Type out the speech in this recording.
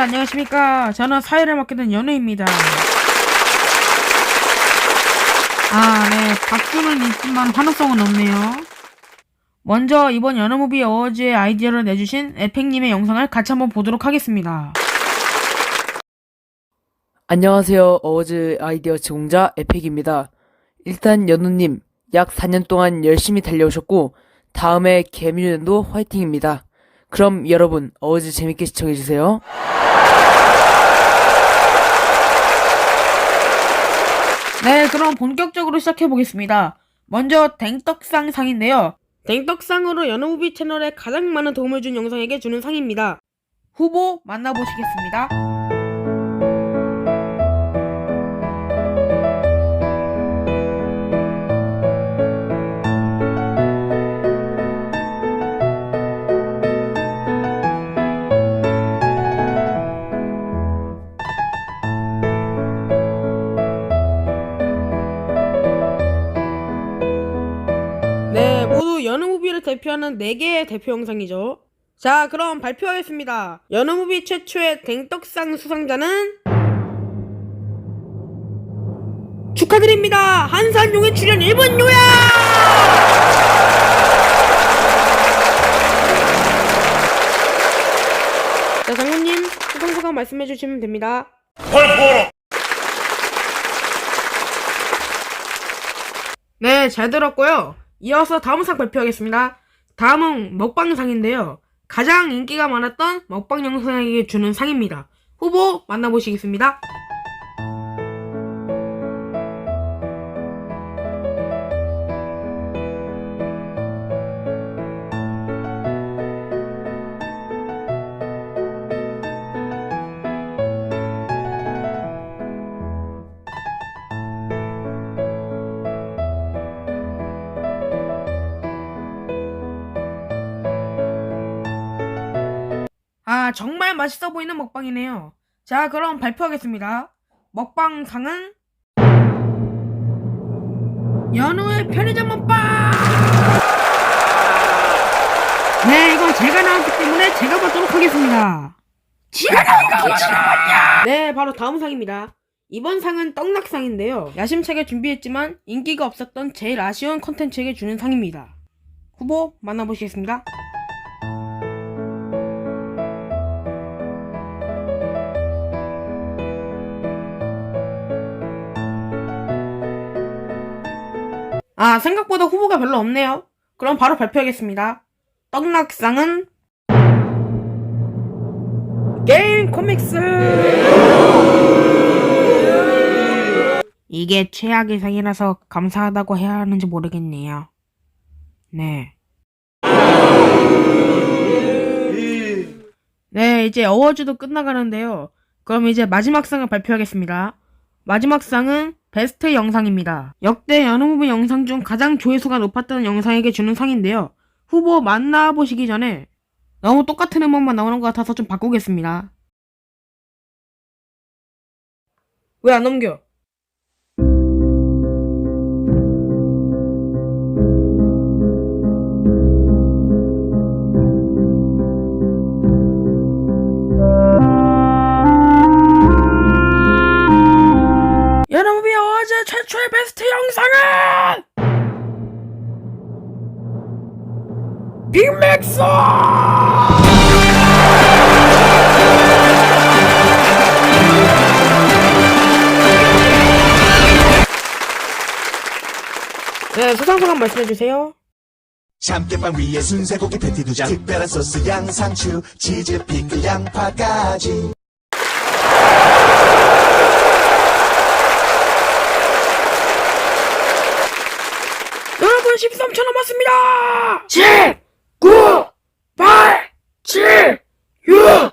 여러분들 안녕하십니까 저는 사회를 맡게 된 연우입니다 아네 박수는 있지만 환호성은 없네요 먼저 이번 연어무비 어워즈의 아이디어를 내주신 에펙님의 영상을 같이 한번 보도록 하겠습니다 안녕하세요. 어워즈 아이디어 제공자 에픽입니다. 일단 연우님, 약 4년 동안 열심히 달려오셨고, 다음에 개미년도 화이팅입니다. 그럼 여러분, 어워즈 재밌게 시청해주세요. 그럼 본격적으로 시작해 보겠습니다. 먼저 댕떡상 상인데요. 댕떡상으로 연어무비 채널에 가장 많은 도움을 준 영상에게 주는 상입니다. 후보 만나보시겠습니다 모두 연우무비를 대표하는 4개의 대표 영상이죠. 자, 그럼 발표하겠습니다. 연우무비 최초의 댕떡상 수상자는 축하드립니다. 한산용의 출연 1번 요야! 자, 장모님, 수상 소감 말씀해 주시면 됩니다. 네, 잘 들었고요. 이어서 다음 상 발표하겠습니다. 다음은 먹방상인데요. 가장 인기가 많았던 먹방 영상에게 주는 상입니다. 후보 만나보시겠습니다. 아, 정말 맛있어 보이는 먹방이네요. 자, 그럼 발표하겠습니다. 먹방상은 연우의 편의점 먹방! 네, 이건 제가 나왔기 때문에 제가 받도록 하겠습니다. 지가? 네, 바로 다음 상입니다. 이번 상은 떡락상인데요. 야심차게 준비했지만 인기가 없었던 제일 아쉬운 컨텐츠에게 주는 상입니다. 후보 만나보시겠습니다. 아, 생각보다 후보가 별로 없네요. 그럼 바로 발표하겠습니다. 떡락상은 게임 코믹스! 이게 최악의 상이라서 감사하다고 해야 하는지 모르겠네요. 네. 네, 이제 어워즈도 끝나가는데요. 그럼 이제 마지막 상을 발표하겠습니다. 마지막 상은 베스트 영상입니다. 역대 연우무비 영상 중 가장 조회수가 높았던 영상에게 주는 상인데요. 후보 만나보시기 전에 너무 똑같은 음악만 나오는 것 같아서 좀 바꾸겠습니다. 왜 안 넘겨? 어제 최초의 베스트 영상은 빅맥스! 네, 수상소감 말씀해주세요. 참깨빵 위에 순세고기 패티 두장 특별한 소스 양상추 치즈 피클 양파까지 여러분 13초 남았습니다. 7, 9, 8, 7, 6,